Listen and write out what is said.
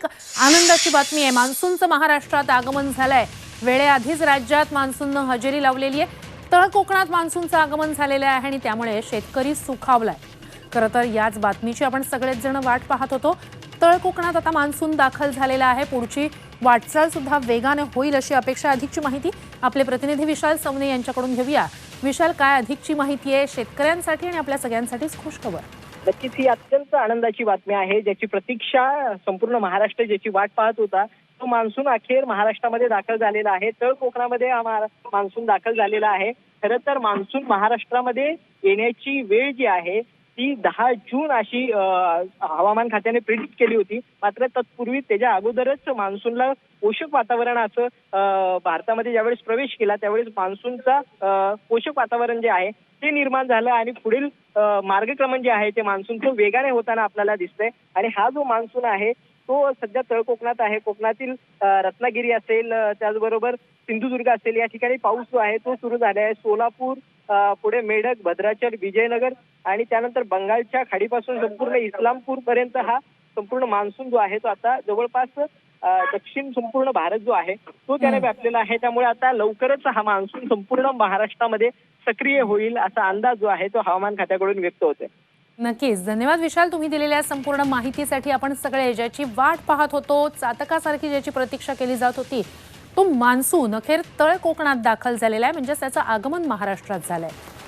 एक आनंदाची बातमी आहे. मान्सूनचं महाराष्ट्रात आगमन झालंय. वेळेआधीच राज्यात मान्सूननं हजेरी लावलेली आहे. तळ कोकणात मान्सूनचं आगमन झालेलं आहे आणि त्यामुळे शेतकरी सुखावलाय. खरं तर याच बातमीची आपण सगळेच जण वाट पाहत होतो. तळ कोकणात आता मान्सून दाखल झालेला आहे. पुढची वाटचाल सुद्धा वेगाने होईल अशी अपेक्षा अधिकची माहिती आपले प्रतिनिधी विशाल सवने यांच्याकडून घेऊया. विशाल काय अधिकची माहिती आहे शेतकऱ्यांसाठी आणि आपल्या सगळ्यांसाठीच खुश खबर नक्कीच ही अत्यंत आनंदाची बातमी आहे ज्याची प्रतीक्षा संपूर्ण महाराष्ट्र ज्याची वाट पाहत होता तो मान्सून अखेर महाराष्ट्रामध्ये दाखल झालेला आहे. तळ कोकणामध्ये हा मान्सून दाखल झालेला आहे. खरं तर मान्सून महाराष्ट्रामध्ये येण्याची वेळ जी आहे ती दहा जून अशी हवामान खात्याने प्रिडिक्ट केली होती. मात्र तत्पूर्वी त्याच्या अगोदरच मान्सूनला पोषक वातावरणाचं भारतामध्ये ज्यावेळेस प्रवेश केला त्यावेळेस मान्सूनचा पोषक वातावरण जे आहे ते निर्माण झालं आणि पुढील मार्गक्रमण जे आहे ते मान्सूनचं वेगाने होताना आपल्याला दिसतंय. आणि हा जो मान्सून आहे तो सध्या तळ कोकणात आहे. कोकणातील रत्नागिरी असेल त्याचबरोबर सिंधुदुर्ग असेल या ठिकाणी पाऊस जो आहे तो सुरू झाला आहे. सोलापूर पुढे मेढक भद्राचल विजयनगर आणि त्यानंतर बंगालच्या खाडीपासून संपूर्ण इस्लामपूर पर्यंत हा संपूर्ण मान्सून जो आहे तो आता जवळपास दक्षिण संपूर्ण भारत जो आहे तो त्याने. व्यापलेला आहे. त्यामुळे आता लवकरच हा मान्सून संपूर्ण महाराष्ट्रामध्ये सक्रिय होईल असा अंदाज जो आहे तो हवामान खात्याकडून व्यक्त होतोय. नक्कीच. धन्यवाद विशाल. तुम्ही दिलेल्या संपूर्ण माहितीसाठी आपण सगळे ज्याची वाट पाहत होतो. चातकासारखी ज्याची प्रतीक्षा केली जात होती तो मान्सून अखेर तळ कोकणात दाखल झालेला आहे म्हणजेच त्याचं आगमन महाराष्ट्रात झालं आहे